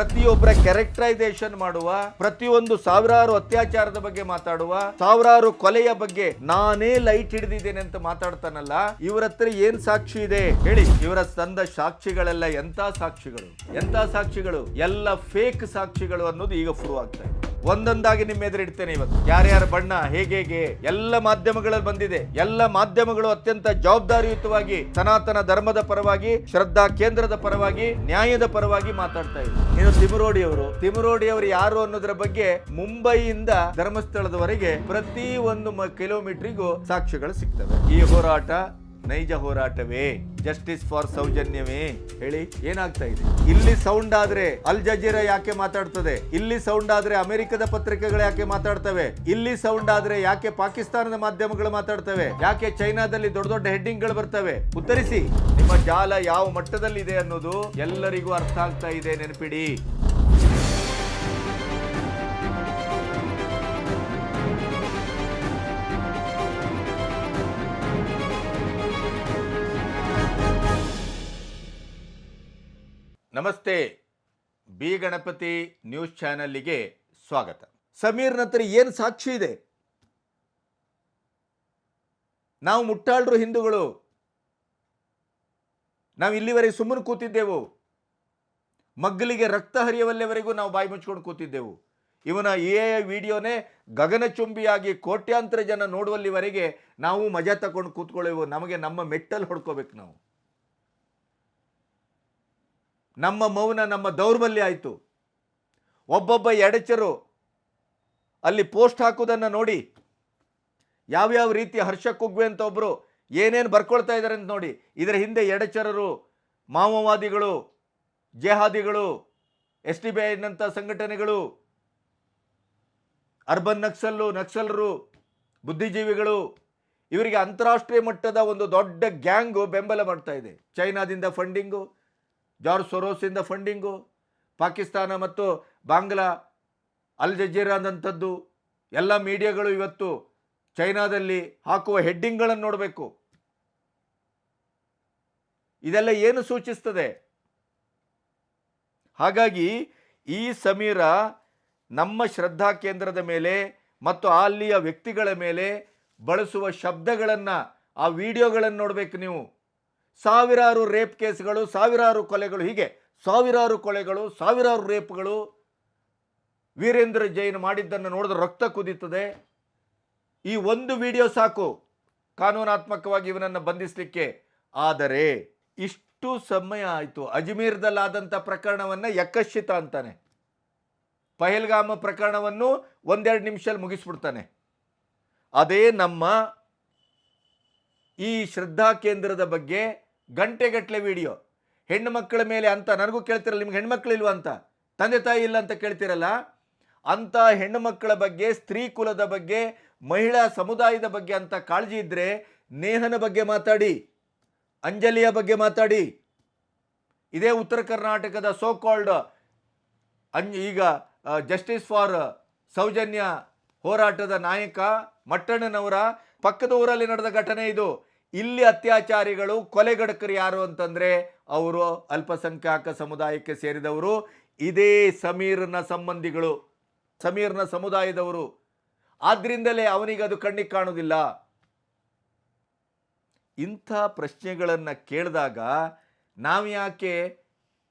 ಪ್ರತಿಯೊಬ್ಬರ ಕ್ಯಾರೆಕ್ಟರೈಸೇಷನ್ ಮಾಡುವ, ಪ್ರತಿಯೊಂದು ಸಾವಿರಾರು ಅತ್ಯಾಚಾರದ ಬಗ್ಗೆ ಮಾತಾಡುವ, ಸಾವಿರಾರು ಕೊಲೆಯ ಬಗ್ಗೆ ನಾನೇ ಲೈಟ್ ಹಿಡಿದಿದ್ದೇನೆ ಅಂತ ಮಾತಾಡ್ತಾನಲ್ಲ, ಇವರ ಹತ್ರ ಏನ್ ಸಾಕ್ಷಿ ಇದೆ? ಹೇಳಿ. ಇವರ ತಂದ ಸಾಕ್ಷಿಗಳೆಲ್ಲ ಎಂತ ಸಾಕ್ಷಿಗಳು? ಎಂತ ಸಾಕ್ಷಿಗಳು? ಎಲ್ಲ ಫೇಕ್ ಸಾಕ್ಷಿಗಳು ಅನ್ನೋದು ಈಗ ಶುರು ಆಗ್ತಾ ಇದೆ. ಒಂದೊಂದಾಗಿ ನಿಮ್ಮ ಎದುರಿಡ್ತೇನೆ ಇವತ್ತು. ಯಾರ್ಯಾರ ಬಣ್ಣ, ಹೇಗೆ ಹೇಗೆ, ಎಲ್ಲ ಮಾಧ್ಯಮಗಳಲ್ಲಿ ಬಂದಿದೆ. ಎಲ್ಲ ಮಾಧ್ಯಮಗಳು ಅತ್ಯಂತ ಜವಾಬ್ದಾರಿಯುತವಾಗಿ, ಸನಾತನ ಧರ್ಮದ ಪರವಾಗಿ, ಶ್ರದ್ಧಾ ಕೇಂದ್ರದ ಪರವಾಗಿ, ನ್ಯಾಯದ ಪರವಾಗಿ ಮಾತಾಡ್ತಾ ಇದ್ದಾರೆ ಇನ್ನು ತಿಮರೋಡಿ ಅವರು. ತಿಮರೋಡಿ ಅವರು ಯಾರು ಅನ್ನೋದ್ರ ಬಗ್ಗೆ ಮುಂಬೈಯಿಂದ ಧರ್ಮಸ್ಥಳದವರೆಗೆ ಪ್ರತಿ ಒಂದು ಕಿಲೋಮೀಟರ್ಗೂ ಸಾಕ್ಷ್ಯಗಳು ಸಿಗ್ತವೆ. ಈ ಹೋರಾಟ ನೈಜ ಹೋರಾಟವೇ? ಜಸ್ಟಿಸ್ ಫಾರ್ ಸೌಜನ್ಯವೇ? ಹೇಳಿ, ಏನಾಗ್ತಾ ಇದೆ? ಇಲ್ಲಿ ಸೌಂಡ್ ಆದ್ರೆ ಅಲ್ ಜಜೀರಾ ಯಾಕೆ ಮಾತಾಡ್ತದೆ? ಇಲ್ಲಿ ಸೌಂಡ್ ಆದ್ರೆ ಅಮೆರಿಕದ ಪತ್ರಿಕೆಗಳು ಯಾಕೆ ಮಾತಾಡ್ತವೆ? ಇಲ್ಲಿ ಸೌಂಡ್ ಆದ್ರೆ ಯಾಕೆ ಪಾಕಿಸ್ತಾನದ ಮಾಧ್ಯಮಗಳು ಮಾತಾಡ್ತವೆ? ಯಾಕೆ ಚೈನಾದಲ್ಲಿ ದೊಡ್ಡ ದೊಡ್ಡ ಹೆಡ್ಡಿಂಗ್ಗಳು ಬರ್ತವೆ? ಉತ್ತರಿಸಿ. ನಿಮ್ಮ ಜಾಲ ಯಾವ ಮಟ್ಟದಲ್ಲಿದೆ ಅನ್ನೋದು ಎಲ್ಲರಿಗೂ ಅರ್ಥ ಆಗ್ತಾ ಇದೆ, ನೆನಪಿಡಿ. ನಮಸ್ತೆ. ಬಿ ಗಣಪತಿ ನ್ಯೂಸ್ ಚಾನಲ್ಗೆ ಸ್ವಾಗತ. ಸಮೀರ್ ನಂತರ ಏನು ಸಾಕ್ಷಿ ಇದೆ? ನಾವು ಮುಟ್ಟಾಳ್ರು ಹಿಂದೂಗಳು. ನಾವು ಇಲ್ಲಿವರೆಗೆ ಸುಮ್ಮನೆ ಕೂತಿದ್ದೆವು. ಮಗ್ಗಲಿಗೆ ರಕ್ತ ಹರಿಯುವಲ್ಲಿವರೆಗೂ ನಾವು ಬಾಯಿ ಮುಚ್ಕೊಂಡು ಕೂತಿದ್ದೆವು. ಇವನ ಎ ವಿಡಿಯೋನೇ ಗಗನಚುಂಬಿಯಾಗಿ ಕೋಟ್ಯಾಂತರ ಜನ ನೋಡುವಲ್ಲಿವರೆಗೆ ನಾವು ಮಜಾ ತಗೊಂಡು ಕೂತ್ಕೊಳ್ಳೆವು ನಮಗೆ ನಮ್ಮ ಮೆಟ್ಟಲ್ಲಿ ಹೊಡ್ಕೋಬೇಕು ನಾವು. ನಮ್ಮ ಮೌನ ನಮ್ಮ ದೌರ್ಬಲ್ಯ ಆಯಿತು. ಒಬ್ಬೊಬ್ಬ ಎಡಚರು ಅಲ್ಲಿ ಪೋಸ್ಟ್ ಹಾಕೋದನ್ನು ನೋಡಿ, ಯಾವ್ಯಾವ ರೀತಿ ಹರ್ಷ ಕುಗ್ವೆ ಅಂತ ಒಬ್ಬರು ಏನೇನು ಬರ್ಕೊಳ್ತಾ ಇದ್ದಾರೆ ಅಂತ ನೋಡಿ, ಇದರ ಹಿಂದೆ ಎಡಚರರು, ಮಾವೋವಾದಿಗಳು, ಜೆಹಾದಿಗಳು, ಎಸ್ ಟಿ ಬಿ ಐನಂಥ ಸಂಘಟನೆಗಳು, ಅರ್ಬನ್ ನಕ್ಸಲ್ಲು, ನಕ್ಸಲರು, ಬುದ್ಧಿಜೀವಿಗಳು, ಇವರಿಗೆ ಅಂತಾರಾಷ್ಟ್ರೀಯ ಮಟ್ಟದ ಒಂದು ದೊಡ್ಡ ಗ್ಯಾಂಗು ಬೆಂಬಲ ಮಾಡ್ತಾ ಇದೆ. ಚೈನಾದಿಂದ ಫಂಡಿಂಗು ಜಾರ್ಜ್ ಸೊರೋಸಿಂದ ಫಂಡಿಂಗು, ಪಾಕಿಸ್ತಾನ ಮತ್ತು ಬಾಂಗ್ಲಾ, ಅಲ್ ಜಜೀರಾದಂಥದ್ದು, ಎಲ್ಲ ಮೀಡಿಯಾಗಳು ಇವತ್ತು ಚೈನಾದಲ್ಲಿ ಹಾಕುವ ಹೆಡ್ಡಿಂಗ್ಗಳನ್ನು ನೋಡಬೇಕು. ಇದೆಲ್ಲ ಏನು ಸೂಚಿಸ್ತದೆ? ಹಾಗಾಗಿ ಈ ಸಮೀರ ನಮ್ಮ ಶ್ರದ್ಧಾ ಕೇಂದ್ರದ ಮೇಲೆ ಮತ್ತು ಅಲ್ಲಿಯ ವ್ಯಕ್ತಿಗಳ ಮೇಲೆ ಬಳಸುವ ಶಬ್ದಗಳನ್ನು, ಆ ವಿಡಿಯೋಗಳನ್ನು ನೋಡಬೇಕು ನೀವು. ಸಾವಿರಾರು ರೇಪ್ ಕೇಸ್ಗಳು, ಸಾವಿರಾರು ಕೊಲೆಗಳು, ಹೀಗೆ ಸಾವಿರಾರು ಕೊಲೆಗಳು, ಸಾವಿರಾರು ರೇಪ್ಗಳು ವೀರೇಂದ್ರ ಜೈನ್ ಮಾಡಿದ್ದನ್ನು ನೋಡಿದ್ರೆ ರಕ್ತ ಕುದೀತದೆ. ಈ ಒಂದು ವಿಡಿಯೋ ಸಾಕು. ಕಾನೂನಾತ್ಮಕವಾಗಿ ಇವನನ್ನು ಬಂಧಿಸಲಿಕ್ಕೆ. ಆದರೆ ಇಷ್ಟು ಸಮಯ ಆಯಿತು. ಅಜ್ಮೀರ್ದಲ್ಲಾದಂಥ ಪ್ರಕರಣವನ್ನು ಯಕಶ್ಚಿತ ಅಂತಾನೆ. ಪಹಲ್ಗಾಮ ಪ್ರಕರಣವನ್ನು ಒಂದೆರಡು ನಿಮಿಷದಲ್ಲಿ ಮುಗಿಸ್ಬಿಡ್ತಾನೆ. ಅದೇ ನಮ್ಮ ಈ ಶ್ರದ್ಧಾ ಕೇಂದ್ರದ ಬಗ್ಗೆ ಗಂಟೆಗಟ್ಟಲೆ ವಿಡಿಯೋ. ಹೆಣ್ಣು ಮಕ್ಕಳ ಮೇಲೆ ಅಂತ ನನಗೂ ಕೇಳ್ತಿರಲ್ಲ, ನಿಮ್ಗೆ ಹೆಣ್ಮಕ್ಳು ಅಂತ? ತಂದೆ ತಾಯಿ ಇಲ್ಲ ಅಂತ ಕೇಳ್ತಿರಲ್ಲ? ಅಂತ ಹೆಣ್ಣು ಮಕ್ಕಳ ಬಗ್ಗೆ, ಸ್ತ್ರೀ ಕುಲದ ಬಗ್ಗೆ, ಮಹಿಳಾ ಸಮುದಾಯದ ಬಗ್ಗೆ ಅಂತ ಕಾಳಜಿ ಇದ್ದರೆ ನೇಹನ ಬಗ್ಗೆ ಮಾತಾಡಿ, ಅಂಜಲಿಯ ಬಗ್ಗೆ ಮಾತಾಡಿ. ಇದೇ ಉತ್ತರ ಕರ್ನಾಟಕದ ಸೋ ಕಾಲ್ಡ್ ಈಗ ಜಸ್ಟಿಸ್ ಫಾರ್ ಸೌಜನ್ಯ ಹೋರಾಟದ ನಾಯಕ ಮಟ್ಟಣ್ಣನವರ ಪಕ್ಕದ ಊರಲ್ಲಿ ನಡೆದ ಘಟನೆ ಇದು. ಇಲ್ಲಿ ಅತ್ಯಾಚಾರಿಗಳು ಕೊಲೆಗಡಕರು ಯಾರು ಅಂತಂದ್ರೆ ಅವರು ಅಲ್ಪಸಂಖ್ಯಾತ ಸಮುದಾಯಕ್ಕೆ ಸೇರಿದವರು, ಇದೇ ಸಮೀರ್ನ ಸಂಬಂಧಿಗಳು, ಸಮೀರ್ನ ಸಮುದಾಯದವರು. ಆದ್ರಿಂದಲೇ ಅವನಿಗೆ ಅದು ಕಣ್ಣಿಗೆ ಕಾಣುವುದಿಲ್ಲ. ಇಂಥ ಪ್ರಶ್ನೆಗಳನ್ನು ಕೇಳಿದಾಗ ನಾವು ಯಾಕೆ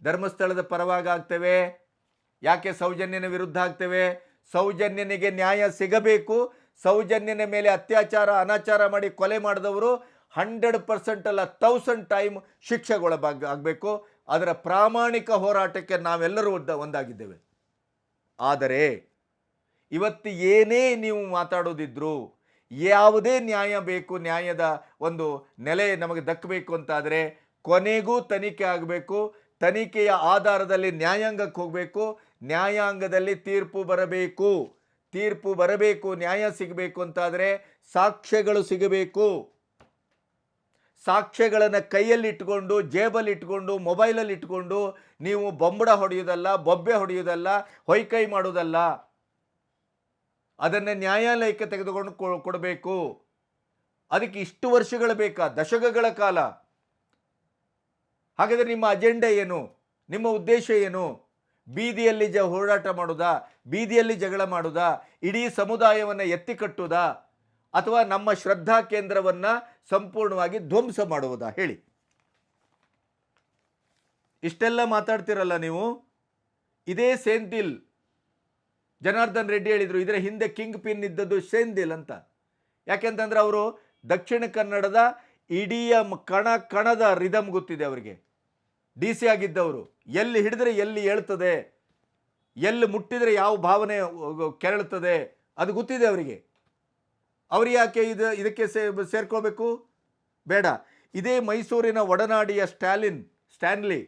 ಧರ್ಮಸ್ಥಳದ ಪರವಾಗಿ ಆಗ್ತೇವೆ? ಯಾಕೆ ಸೌಜನ್ಯನ ವಿರುದ್ಧ ಆಗ್ತೇವೆ? ಸೌಜನ್ಯನಿಗೆ ನ್ಯಾಯ ಸಿಗಬೇಕು, ಸೌಜನ್ಯನ ಮೇಲೆ ಅತ್ಯಾಚಾರ, ಅನಾಚಾರ ಮಾಡಿ ಕೊಲೆ ಮಾಡಿದವರು ಹಂಡ್ರೆಡ್ ಪರ್ಸೆಂಟ್ ಅಲ್ಲ ತೌಸಂಡ್ ಟೈಮ್ ಶಿಕ್ಷೆಗೊಳಬಾಗ ಆಗಬೇಕು. ಅದರ ಪ್ರಾಮಾಣಿಕ ಹೋರಾಟಕ್ಕೆ ನಾವೆಲ್ಲರೂ ಒಂದ ಒಂದಾಗಿದ್ದೇವೆ. ಆದರೆ ಇವತ್ತು ಏನೇ ನೀವು ಮಾತಾಡೋದಿದ್ರು ಯಾವುದೇ ನ್ಯಾಯ ಬೇಕು, ನ್ಯಾಯದ ಒಂದು ನೆಲೆ ನಮಗೆ ದಕ್ಕಬೇಕು ಅಂತಾದರೆ ಕೊನೆಗೂ ತನಿಖೆ ಆಗಬೇಕು. ತನಿಖೆಯ ಆಧಾರದಲ್ಲಿ ನ್ಯಾಯಾಂಗಕ್ಕೆ ಹೋಗಬೇಕು. ನ್ಯಾಯಾಂಗದಲ್ಲಿ ತೀರ್ಪು ಬರಬೇಕು. ತೀರ್ಪು ಬರಬೇಕು, ನ್ಯಾಯ ಸಿಗಬೇಕು ಅಂತಾದರೆ ಸಾಕ್ಷ್ಯಗಳು ಸಿಗಬೇಕು. ಸಾಕ್ಷ್ಯಗಳನ್ನು ಕೈಯಲ್ಲಿ ಇಟ್ಕೊಂಡು ಜೇಬಲ್ಲಿ ಇಟ್ಕೊಂಡು ಮೊಬೈಲಲ್ಲಿ ಇಟ್ಕೊಂಡು ನೀವು ಬೊಂಬಡ ಹೊಡೆಯೋದಲ್ಲ, ಬೊಬ್ಬೆ ಹೊಡೆಯೋದಲ್ಲ, ಹೊಯ್ಕೈ ಮಾಡೋದಲ್ಲ, ಅದನ್ನು ನ್ಯಾಯಾಲಯಕ್ಕೆ ತೆಗೆದುಕೊಂಡು ಕೊಡಬೇಕು. ಅದಕ್ಕೆ ಇಷ್ಟು ವರ್ಷಗಳು ಬೇಕಾ? ದಶಕಗಳ ಕಾಲ. ಹಾಗಾದರೆ ನಿಮ್ಮ ಅಜೆಂಡಾ ಏನು? ನಿಮ್ಮ ಉದ್ದೇಶ ಏನು? ಬೀದಿಯಲ್ಲಿ ಜ, ಹೋರಾಟ ಮಾಡುವುದಾ ಬೀದಿಯಲ್ಲಿ ಜಗಳ ಮಾಡುವುದಾ ಇಡೀ ಸಮುದಾಯವನ್ನು ಎತ್ತಿ ಕಟ್ಟುವುದಾ ಅಥವಾ ನಮ್ಮ ಶ್ರದ್ಧಾ ಕೇಂದ್ರವನ್ನ ಸಂಪೂರ್ಣವಾಗಿ ಧ್ವಂಸ ಮಾಡುವುದಾ? ಹೇಳಿ. ಇಷ್ಟೆಲ್ಲ ಮಾತಾಡ್ತಿರಲ್ಲ ನೀವು? ಇದೇ ಸೇಂತಿಲ್ ಜನಾರ್ದನ್ ರೆಡ್ಡಿ ಹೇಳಿದರು, ಇದರ ಹಿಂದೆ ಕಿಂಗ್ ಪಿನ್ ಇದ್ದದ್ದು ಸೇಂದಿಲ್ ಅಂತ. ಯಾಕೆಂತಂದ್ರೆ ಅವರು ದಕ್ಷಿಣ ಕನ್ನಡದ ಇಡೀ ಕಣ ಕಣದ ರಿದಮ್ ಗೊತ್ತಿದೆ ಅವರಿಗೆ. ಡಿ ಸಿ ಆಗಿದ್ದವರು. ಎಲ್ಲಿ ಹಿಡಿದ್ರೆ ಎಲ್ಲಿ ಹೇಳ್ತದೆ ಎಲ್ಲಿ ಮುಟ್ಟಿದರೆ ಯಾವ ಭಾವನೆ ಕೆರಳುತ್ತದೆ ಅದು ಗೊತ್ತಿದೆ ಅವರಿಗೆ. ಅವ್ರು ಯಾಕೆ ಇದು, ಇದಕ್ಕೆ ಸೇ, ಸೇರ್ಕೋಬೇಕು? ಬೇಡ. ಇದೇ ಮೈಸೂರಿನ ಒಡನಾಡಿಯ ಸ್ಟ್ಯಾಲಿನ್, ಸ್ಟ್ಯಾನ್ಲಿ.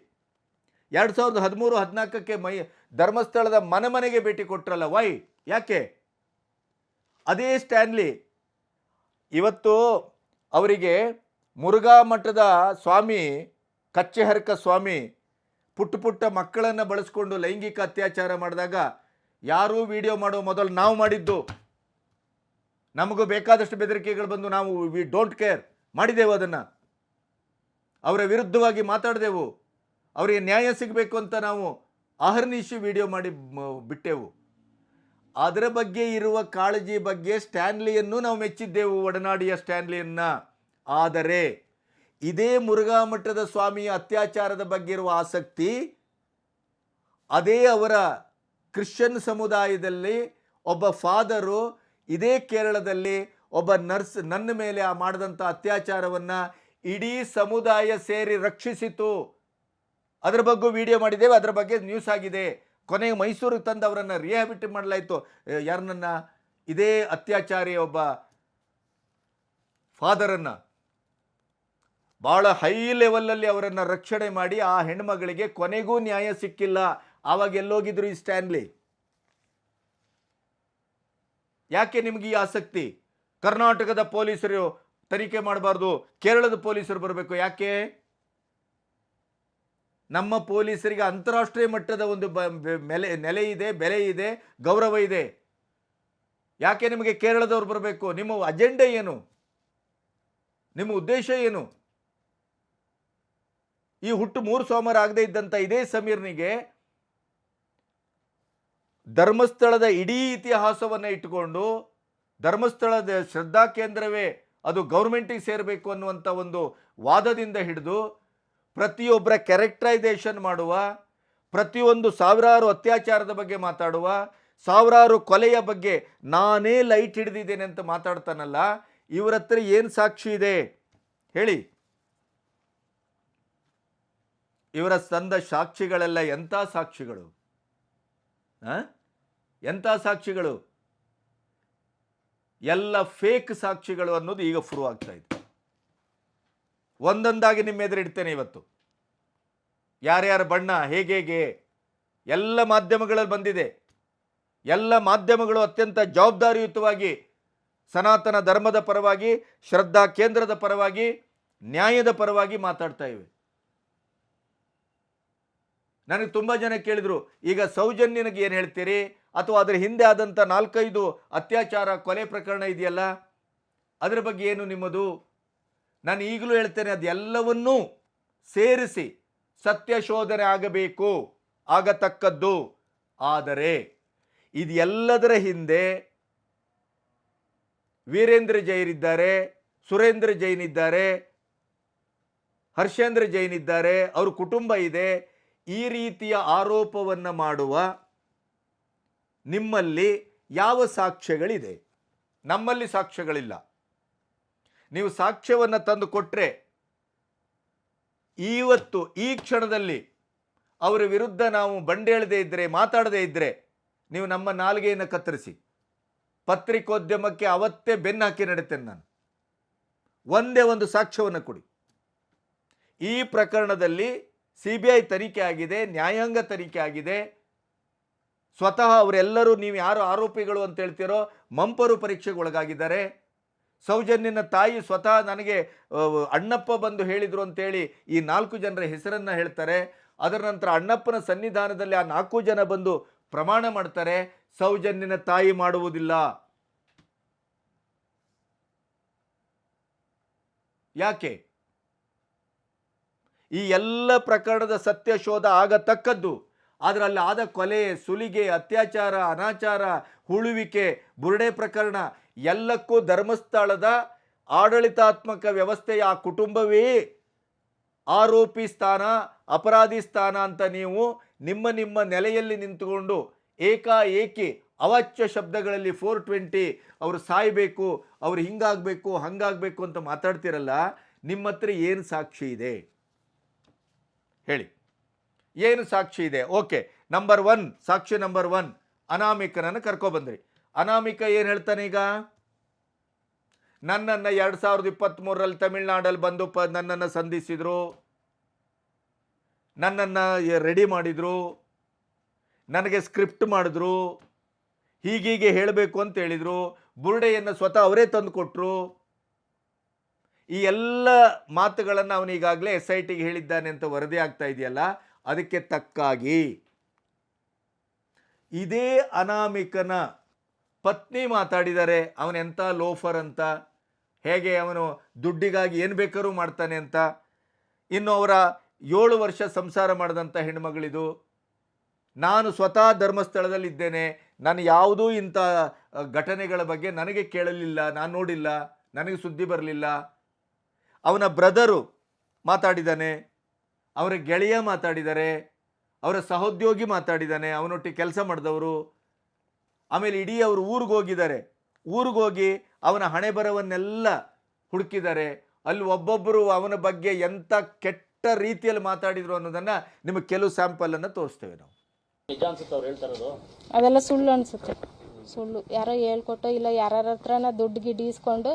ಎರಡು ಸಾವಿರದ ಹದಿಮೂರು, ಹದಿನಾಲ್ಕಕ್ಕೆ ಮೈ, ಧರ್ಮಸ್ಥಳದ ಮನೆ ಮನೆಗೆ ಭೇಟಿ ಕೊಟ್ರಲ್ಲ, ವೈ? ಯಾಕೆ? ಅದೇ ಸ್ಟ್ಯಾನ್ಲಿ. ಇವತ್ತು ಅವರಿಗೆ ಮುರುಘಾ ಮಠದ ಸ್ವಾಮಿ, ಕಚ್ಚೆಹರ್ಕ ಸ್ವಾಮಿ, ಪುಟ್ಟ ಪುಟ್ಟ ಮಕ್ಕಳನ್ನು ಬಳಸ್ಕೊಂಡು ಲೈಂಗಿಕ ಅತ್ಯಾಚಾರ ಮಾಡಿದಾಗ ಯಾರೂ ವಿಡಿಯೋ ಮಾಡೋ ಮೊದಲು ನಾವು ಮಾಡಿದ್ದು. ನಮಗೂ ಬೇಕಾದಷ್ಟು ಬೆದರಿಕೆಗಳು ಬಂದು ನಾವು ವಿ ಡೋಂಟ್ ಕೇರ್ ಮಾಡಿದೆವು ಅದನ್ನು. ಅವರ ವಿರುದ್ಧವಾಗಿ ಮಾತಾಡಿದೆವು. ಅವರಿಗೆ ನ್ಯಾಯ ಸಿಗಬೇಕು ಅಂತ ನಾವು ಅಹರ್ನಿಶಿ ವಿಡಿಯೋ ಮಾಡಿ ಬಿಟ್ಟೆವು. ಅದರ ಬಗ್ಗೆ ಇರುವ ಕಾಳಜಿ ಬಗ್ಗೆ ಸ್ಟ್ಯಾನ್ಲಿಯನ್ನು ನಾವು ಮೆಚ್ಚಿದ್ದೆವು ಒಡನಾಡಿಯ ಸ್ಟ್ಯಾನ್ಲಿಯನ್ನ. ಆದರೆ ಇದೇ ಮುರುಘಾ ಮಠದ ಸ್ವಾಮಿಯ ಅತ್ಯಾಚಾರದ ಬಗ್ಗೆ ಇರುವ ಆಸಕ್ತಿ, ಅದೇ ಅವರ ಕ್ರಿಶ್ಚಿಯನ್ ಸಮುದಾಯದಲ್ಲಿ ಒಬ್ಬ ಫಾದರು ಇದೇ ಕೇರಳದಲ್ಲಿ ಒಬ್ಬ ನರ್ಸ್ ನನ್ನ ಮೇಲೆ ಆ ಮಾಡಿದಂಥ ಅತ್ಯಾಚಾರವನ್ನು ಇಡೀ ಸಮುದಾಯ ಸೇರಿ ರಕ್ಷಿಸಿತು. ಅದರ ಬಗ್ಗೆ ವಿಡಿಯೋ ಮಾಡಿದ್ದೇವೆ, ಅದರ ಬಗ್ಗೆ ನ್ಯೂಸ್ ಆಗಿದೆ. ಕೊನೆಗೆ ಮೈಸೂರಿಗೆ ತಂದು ಅವರನ್ನು ರಿಹ್ಯಾಬಿಟ್ ಮಾಡಲಾಯಿತು. ಯಾರನ್ನ ಇದೇ ಅತ್ಯಾಚಾರಿ ಒಬ್ಬ ಫಾದರನ್ನು ಭಾಳ ಹೈ ಲೆವೆಲಲ್ಲಿ ಅವರನ್ನು ರಕ್ಷಣೆ ಮಾಡಿ ಆ ಹೆಣ್ಮಗಳಿಗೆ ಕೊನೆಗೂ ನ್ಯಾಯ ಸಿಕ್ಕಿಲ್ಲ. ಆವಾಗ ಎಲ್ಲೋಗಿದ್ರು ಈ ಸ್ಟ್ಯಾನ್ಲಿ ಯಾಕೆ ನಿಮಗೆ ಈ ಆಸಕ್ತಿ? ಕರ್ನಾಟಕದ ಪೊಲೀಸರು ತನಿಖೆ ಮಾಡಬಾರ್ದು, ಕೇರಳದ ಪೊಲೀಸರು ಬರಬೇಕು, ಯಾಕೆ? ನಮ್ಮ ಪೊಲೀಸರಿಗೆ ಅಂತಾರಾಷ್ಟ್ರೀಯ ಮಟ್ಟದ ಒಂದು ಮೆಲೆ ನೆಲೆ ಇದೆ, ಬೆಲೆ ಇದೆ, ಗೌರವ ಇದೆ. ಯಾಕೆ ನಿಮಗೆ ಕೇರಳದವ್ರು ಬರಬೇಕು? ನಿಮ್ಮ ಅಜೆಂಡಾ ಏನು? ನಿಮ್ಮ ಉದ್ದೇಶ ಏನು? ಈ ಹುಟ್ಟು ಮೂರು ಸೋಮವಾರ ಆಗದೇ ಇದ್ದಂಥ ಇದೇ ಸಮೀರ್ನಿಗೆ ಧರ್ಮಸ್ಥಳದ ಇಡೀ ಇತಿಹಾಸವನ್ನು ಇಟ್ಟುಕೊಂಡು ಧರ್ಮಸ್ಥಳದ ಶ್ರದ್ಧಾ ಕೇಂದ್ರವೇ ಅದು ಗೌರ್ಮೆಂಟಿಗೆ ಸೇರಬೇಕು ಅನ್ನುವಂಥ ಒಂದು ವಾದದಿಂದ ಹಿಡಿದು ಪ್ರತಿಯೊಬ್ಬರ ಕ್ಯಾರೆಕ್ಟರೈಸೇಷನ್ ಮಾಡುವ, ಪ್ರತಿಯೊಂದು ಸಾವಿರಾರು ಅತ್ಯಾಚಾರದ ಬಗ್ಗೆ ಮಾತಾಡುವ, ಸಾವಿರಾರು ಕೊಲೆಯ ಬಗ್ಗೆ ನಾನೇ ಲೈಟ್ ಹಿಡಿದಿದ್ದೇನೆ ಅಂತ ಮಾತಾಡ್ತಾನಲ್ಲ, ಇವರ ಹತ್ರ ಏನು ಸಾಕ್ಷಿ ಇದೆ ಹೇಳಿ ಇವರ ತಂದ ಸಾಕ್ಷಿಗಳೆಲ್ಲ ಎಂಥ ಸಾಕ್ಷಿಗಳು? ಎಂಥ ಸಾಕ್ಷಿಗಳು? ಎಲ್ಲ ಫೇಕ್ ಸಾಕ್ಷಿಗಳು ಅನ್ನೋದು ಈಗ ಫ್ರೂ ಆಗ್ತಾ ಇದೆ. ಒಂದೊಂದಾಗಿ ನಿಮ್ಮ ಎದುರಿಡ್ತೇನೆ ಇವತ್ತು. ಯಾರ್ಯಾರ ಬಣ್ಣ, ಹೇಗೆ ಹೇಗೆ, ಎಲ್ಲ ಮಾಧ್ಯಮಗಳಲ್ಲಿ ಬಂದಿದೆ. ಎಲ್ಲ ಮಾಧ್ಯಮಗಳು ಅತ್ಯಂತ ಜವಾಬ್ದಾರಿಯುತವಾಗಿ, ಸನಾತನ ಧರ್ಮದ ಪರವಾಗಿ, ಶ್ರದ್ಧಾ ಕೇಂದ್ರದ ಪರವಾಗಿ, ನ್ಯಾಯದ ಪರವಾಗಿ ಮಾತಾಡ್ತಾ ಇವೆ. ನನಗೆ ತುಂಬ ಜನ ಕೇಳಿದರು, ಈಗ ಸೌಜನ್ಯನಿಗೆ ಏನು ಹೇಳ್ತೀರಿ? ಅಥವಾ ಅದರ ಹಿಂದೆ ಆದಂಥ ನಾಲ್ಕೈದು ಅತ್ಯಾಚಾರ ಕೊಲೆ ಪ್ರಕರಣ ಇದೆಯಲ್ಲ, ಅದರ ಬಗ್ಗೆ ಏನು ನಿಮ್ಮದು? ನಾನು ಈಗಲೂ ಹೇಳ್ತೇನೆ, ಅದೆಲ್ಲವನ್ನೂ ಸೇರಿಸಿ ಸತ್ಯ ಶೋಧನೆ ಆಗಬೇಕು, ಆಗತಕ್ಕದ್ದು. ಆದರೆ, ಇದೆಲ್ಲದರ ಹಿಂದೆ ವೀರೇಂದ್ರ ಜೈನಿದ್ದಾರೆ ಸುರೇಂದ್ರ ಜೈನ್ ಇದ್ದಾರೆ, ಹರ್ಷೇಂದ್ರ ಜೈನ್ ಇದ್ದಾರೆ, ಅವ್ರ ಕುಟುಂಬ ಇದೆ ಈ ರೀತಿಯ ಆರೋಪವನ್ನು ಮಾಡುವ ನಿಮ್ಮಲ್ಲಿ ಯಾವ ಸಾಕ್ಷ್ಯಗಳಿದೆ? ನಮ್ಮಲ್ಲಿ ಸಾಕ್ಷ್ಯಗಳಿಲ್ಲ. ನೀವು ಸಾಕ್ಷ್ಯವನ್ನು ತಂದು ಕೊಟ್ಟರೆ ಇವತ್ತು ಈ ಕ್ಷಣದಲ್ಲಿ ಅವರ ವಿರುದ್ಧ ನಾವು ಬಂಡೇಳದೇ ಇದ್ದರೆ ಮಾತಾಡದೇ ಇದ್ದರೆ ನೀವು ನಮ್ಮ ನಾಲ್ಗೆಯನ್ನು ಕತ್ತರಿಸಿ. ಪತ್ರಿಕೋದ್ಯಮಕ್ಕೆ ಅವತ್ತೇ ಬೆನ್ನು ಹಾಕಿ ನಡೀತೇನೆ ನಾನು. ಒಂದೇ ಒಂದು ಸಾಕ್ಷ್ಯವನ್ನು ಕೊಡಿ. ಈ ಪ್ರಕರಣದಲ್ಲಿ ಸಿ ಬಿ ಐ ತನಿಖೆ ಆಗಿದೆ, ನ್ಯಾಯಾಂಗ ತನಿಖೆ ಆಗಿದೆ. ಸ್ವತಃ ಅವರೆಲ್ಲರೂ ನೀವು ಯಾರು ಆರೋಪಿಗಳು ಅಂತ ಹೇಳ್ತೀರೋ, ಮಂಪರು ಪರೀಕ್ಷೆಗೆ ಒಳಗಾಗಿದ್ದಾರೆ. ಸೌಜನ್ಯನ ತಾಯಿ ಸ್ವತಃ ನನಗೆ ಅಣ್ಣಪ್ಪ ಬಂದು ಹೇಳಿದರು ಅಂತೇಳಿ ಈ ನಾಲ್ಕು ಜನರ ಹೆಸರನ್ನು ಹೇಳ್ತಾರೆ. ಅದರ ನಂತರ ಅಣ್ಣಪ್ಪನ ಸನ್ನಿಧಾನದಲ್ಲಿ ಆ ನಾಲ್ಕು ಜನ ಬಂದು ಪ್ರಮಾಣ ಮಾಡ್ತಾರೆ. ಸೌಜನ್ಯನ ತಾಯಿ ಮಾಡುವುದಿಲ್ಲ. ಯಾಕೆ? ಈ ಎಲ್ಲ ಪ್ರಕರಣದ ಸತ್ಯ ಶೋಧ ಆಗತಕ್ಕದ್ದು. ಅದರಲ್ಲಿ ಆದ ಕೊಲೆ, ಸುಲಿಗೆ, ಅತ್ಯಾಚಾರ, ಅನಾಚಾರ, ಹುಳುವಿಕೆ, ಬುರುಡೆ ಪ್ರಕರಣ ಎಲ್ಲಕ್ಕೂ ಧರ್ಮಸ್ಥಳದ ಆಡಳಿತಾತ್ಮಕ ವ್ಯವಸ್ಥೆಯ ಆ ಕುಟುಂಬವೇ ಆರೋಪಿ ಸ್ಥಾನ, ಅಪರಾಧಿ ಸ್ಥಾನ ಅಂತ ನೀವು ನಿಮ್ಮ ನಿಮ್ಮ ನೆಲೆಯಲ್ಲಿ ನಿಂತುಕೊಂಡು ಏಕಾಏಕಿ ಅವಾಚ್ಯ ಶಬ್ದಗಳಲ್ಲಿ ಫೋರ್ ಟ್ವೆಂಟಿ ಅವರು ಸಾಯಬೇಕು, ಅವ್ರು ಹಿಂಗಾಗಬೇಕು, ಹಂಗಾಗಬೇಕು ಅಂತ ಮಾತಾಡ್ತಿರಲ್ಲ, ನಿಮ್ಮ ಹತ್ರ ಏನು ಸಾಕ್ಷಿ ಇದೆ? ಹೇಳಿ. ಏನು ಸಾಕ್ಷಿ ಇದೆ? ಓಕೆ ನಂಬರ್ ಒನ್ ಸಾಕ್ಷಿ ನಂಬರ್ ಒನ್ ಅನಾಮಿಕನನ್ನು ಕರ್ಕೊಬಂದ್ರಿ ಅನಾಮಿಕ ಏನು ಹೇಳ್ತಾನೆ ಈಗ? ನನ್ನನ್ನು ಎರಡು ಸಾವಿರದ ಇಪ್ಪತ್ತ್ಮೂರರಲ್ಲಿ ತಮಿಳ್ನಾಡಲ್ಲಿ ಬಂದು ಪ, ನನ್ನನ್ನು ಸಂಧಿಸಿದರು. ನನ್ನನ್ನು ರೆಡಿ ಮಾಡಿದರು. ನನಗೆ ಸ್ಕ್ರಿಪ್ಟ್ ಮಾಡಿದ್ರು. ಹೀಗೀಗೆ ಹೇಳಬೇಕು ಅಂತ ಹೇಳಿದರು. ಬುರುಡೆಯನ್ನು ಸ್ವತಃ ಅವರೇ ತಂದು ಕೊಟ್ಟರು ಈ ಎಲ್ಲ ಮಾತುಗಳನ್ನು ಅವನು ಈಗಾಗಲೇ ಎಸ್ ಐ ಟಿಗೆ ಹೇಳಿದ್ದಾನೆ ಅಂತ ವರದಿ ಆಗ್ತಾ ಇದೆಯಲ್ಲ, ಅದಕ್ಕೆ ತಕ್ಕಾಗಿ. ಇದೇ ಅನಾಮಿಕನ ಪತ್ನಿ ಮಾತಾಡಿದ್ದಾರೆ ಅವನೆಂಥ ಲೋಫರ್ ಅಂತ, ಹೇಗೆ ಅವನು ದುಡ್ಡಿಗಾಗಿ ಏನು ಬೇಕಾದ್ರೂ ಮಾಡ್ತಾನೆ ಅಂತ, ಇನ್ನು ಅವರ ಏಳು ವರ್ಷ ಸಂಸಾರ ಮಾಡಿದಂಥ ಹೆಣ್ಮಗಳಿದು, ನಾನು ಸ್ವತಃ ಧರ್ಮಸ್ಥಳದಲ್ಲಿದ್ದೇನೆ ನಾನು ಯಾವುದೂ ಇಂಥ ಘಟನೆಗಳ ಬಗ್ಗೆ ನನಗೆ ಕೇಳಲಿಲ್ಲ, ನಾನು ನೋಡಿಲ್ಲ, ನನಗೆ ಸುದ್ದಿ ಬರಲಿಲ್ಲ ಅವನ ಬ್ರದರು ಮಾತಾಡಿದ್ದಾನೆ ಅವರ ಗೆಳೆಯ ಮಾತಾಡಿದ್ದಾರೆ ಅವರ ಸಹೋದ್ಯೋಗಿ ಮಾತಾಡಿದ್ದಾನೆ ಅವನೊಟ್ಟಿಗೆ ಕೆಲಸ ಮಾಡಿದವರು. ಆಮೇಲೆ ಇಡೀ ಅವರು ಊರಿಗೆ ಹೋಗಿದ್ದಾರೆ. ಊರಿಗೆ ಹೋಗಿ ಅವನ ಹಣೆ ಬರವನ್ನೆಲ್ಲ ಹುಡುಕಿದ್ದಾರೆ. ಅಲ್ಲಿ ಒಬ್ಬೊಬ್ಬರು ಅವನ ಬಗ್ಗೆ ಎಂಥ ಕೆಟ್ಟ ರೀತಿಯಲ್ಲಿ ಮಾತಾಡಿದ್ರು ಅನ್ನೋದನ್ನು ನಿಮಗೆ ಕೆಲವು ಸ್ಯಾಂಪಲನ್ನು ತೋರಿಸ್ತೇವೆ ನಾವು. ನಿಜ ಅನ್ಸುತ್ತೆ ಅವ್ರು ಹೇಳ್ತಾ ಅದೆಲ್ಲ ಸುಳ್ಳು ಅನಿಸುತ್ತೆ. ಸುಳ್ಳು. ಯಾರೋ ಹೇಳ್ಕೊಟ್ಟು ಇಲ್ಲ, ಯಾರ್ಯಾರ ಹತ್ರನ ದುಡ್ಡು ಗಿಡ್ಡು ಇಸ್ಕೊಂಡು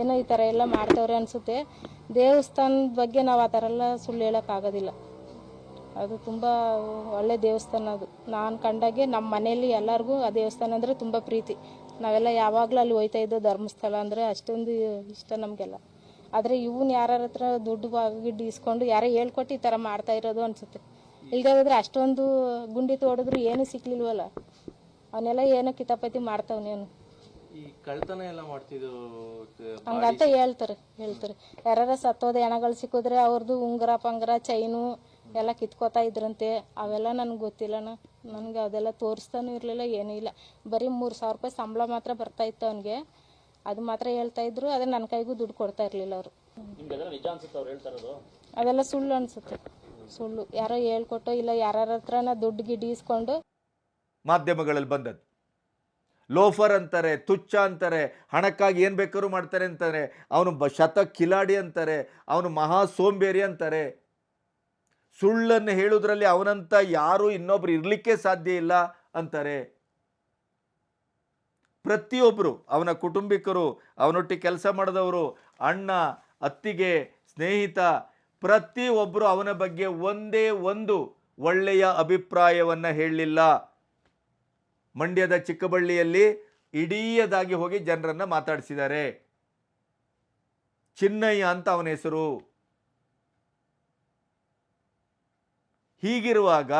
ಏನೋ ಈ ಥರ ಎಲ್ಲ ಮಾಡ್ತವ್ರೆ ಅನಿಸುತ್ತೆ. ದೇವಸ್ಥಾನದ ಬಗ್ಗೆ ನಾವು ಆ ಥರ ಎಲ್ಲ ಸುಳ್ಳು ಹೇಳೋಕ್ಕಾಗೋದಿಲ್ಲ ಅದು ತುಂಬ ಒಳ್ಳೆ ದೇವಸ್ಥಾನ ಅದು. ನಾನು ಕಂಡಾಗೆ ನಮ್ಮ ಮನೆಯಲ್ಲಿ ಎಲ್ಲರಿಗೂ ಆ ದೇವಸ್ಥಾನ ಅಂದರೆ ತುಂಬ ಪ್ರೀತಿ. ನಾವೆಲ್ಲ ಯಾವಾಗಲೂ ಅಲ್ಲಿ ಹೋಯ್ತಾ ಇದ್ದೋ ಧರ್ಮಸ್ಥಳ ಅಂದರೆ ಅಷ್ಟೊಂದು ಇಷ್ಟ ನಮಗೆಲ್ಲ. ಆದರೆ ಇವನ್ನ ಯಾರ್ಯಾರ ಹತ್ರ ದುಡ್ಡು ಗಿಡ್ಡು ಇಸ್ಕೊಂಡು ಯಾರೋ ಹೇಳ್ಕೊಟ್ಟು ಈ ಥರ ಮಾಡ್ತಾ ಇರೋದು ಅನಿಸುತ್ತೆ. ಇಲ್ದಾದ್ರೆ ಅಷ್ಟೊಂದು ಗುಂಡಿ ತೋಡಿದ್ರು ಏನೂ ಸಿಕ್ಲಿಲ್ವಲ್ಲ. ಅವನ್ನೆಲ್ಲ ಏನೋ ಕಿತಾಪತಿ ಮಾಡ್ತಾವನೇನು ಈ ಕಳ್ತನ ಎಲ್ಲ ಮಾಡ್ತಿದ್ರು ಹಂಗಂತ ಹೇಳ್ತಾರೆ ಹೇಳ್ತಾರೆ. ಯಾರ ಸತ್ತೋದ ಹೆಣಗಳು ಸಿಕ್ಕಿದ್ರೆ ಅವ್ರದ್ದು ಉಂಗುರ ಪಂಗರ ಚೈನು ಎಲ್ಲ ಕಿತ್ಕೋತಾ ಇದ್ರಂತೆ. ಅವೆಲ್ಲ ನನಗೆ ಗೊತ್ತಿಲ್ಲಣ್ಣ ನನಗೆ ಅದೆಲ್ಲ ತೋರಿಸ್ತಾನೂ ಇರಲಿಲ್ಲ ಏನೂ ಇಲ್ಲ. ಬರೀ ಮೂರು ಸಾವಿರ ರೂಪಾಯಿ ಸಂಬಳ ಮಾತ್ರ ಬರ್ತಾ ಇತ್ತು ಅವನಿಗೆ. ಅದು ಮಾತ್ರ ಹೇಳ್ತಾ ಇದ್ರು ಅದೇ ನನ್ನ ಕೈಗೂ ದುಡ್ಡು ಕೊಡ್ತಾ ಇರಲಿಲ್ಲ ಅವರು. ನಿಮ್ಗೆ ಅದೆಲ್ಲ ನಿಜ ಅನ್ಸುತ್ತೆ ಅವ್ರು ಹೇಳ್ತಾ ಅದೆಲ್ಲ ಸುಳ್ಳು ಅನಿಸುತ್ತೆ. ಸುಳ್ಳು. ಯಾರೋ ಹೇಳ್ಕೊಟ್ಟು ಇಲ್ಲ ಯಾರ ಹತ್ರನ ದುಡ್ಡು ಗಿಡ್ಡು ಇಸ್ಕೊಂಡು ಮಾಧ್ಯಮಗಳಲ್ಲಿ ಬಂದದ್ದು. ಲೋಫರ್ ಅಂತಾರೆ, ತುಚ್ಛ ಅಂತಾರೆ, ಹಣಕ್ಕಾಗಿ ಏನು ಬೇಕಾದ್ರೂ ಮಾಡ್ತಾರೆ ಅಂತಾರೆ, ಅವನು ಬ ಶತ ಕಿಲಾಡಿ ಅಂತಾರೆ, ಅವನು ಮಹಾ ಸೋಂಬೇರಿ ಅಂತಾರೆ. ಸುಳ್ಳನ್ನು ಹೇಳೋದ್ರಲ್ಲಿ ಅವನಂತ ಯಾರೂ ಇನ್ನೊಬ್ರು ಇರಲಿಕ್ಕೆ ಸಾಧ್ಯ ಇಲ್ಲ ಅಂತಾರೆ. ಪ್ರತಿಯೊಬ್ಬರು ಅವನ ಕುಟುಂಬಿಕರು, ಅವನೊಟ್ಟಿಗೆ ಕೆಲಸ ಮಾಡಿದವರು, ಅಣ್ಣ, ಅತ್ತಿಗೆ, ಸ್ನೇಹಿತ ಪ್ರತಿಯೊಬ್ಬರು ಅವನ ಬಗ್ಗೆ ಒಂದೇ ಒಂದು ಒಳ್ಳೆಯ ಅಭಿಪ್ರಾಯವನ್ನು ಹೇಳಲಿಲ್ಲ. ಮಂಡ್ಯದ ಚಿಕ್ಕಬಳ್ಳಿಯಲ್ಲಿ ಇಡೀಯದಾಗಿ ಹೋಗಿ ಜನರನ್ನು ಮಾತಾಡಿಸಿದ್ದಾರೆ. ಚಿನ್ನಯ್ಯ ಅಂತ ಅವನ ಹೆಸರು. ಹೀಗಿರುವಾಗ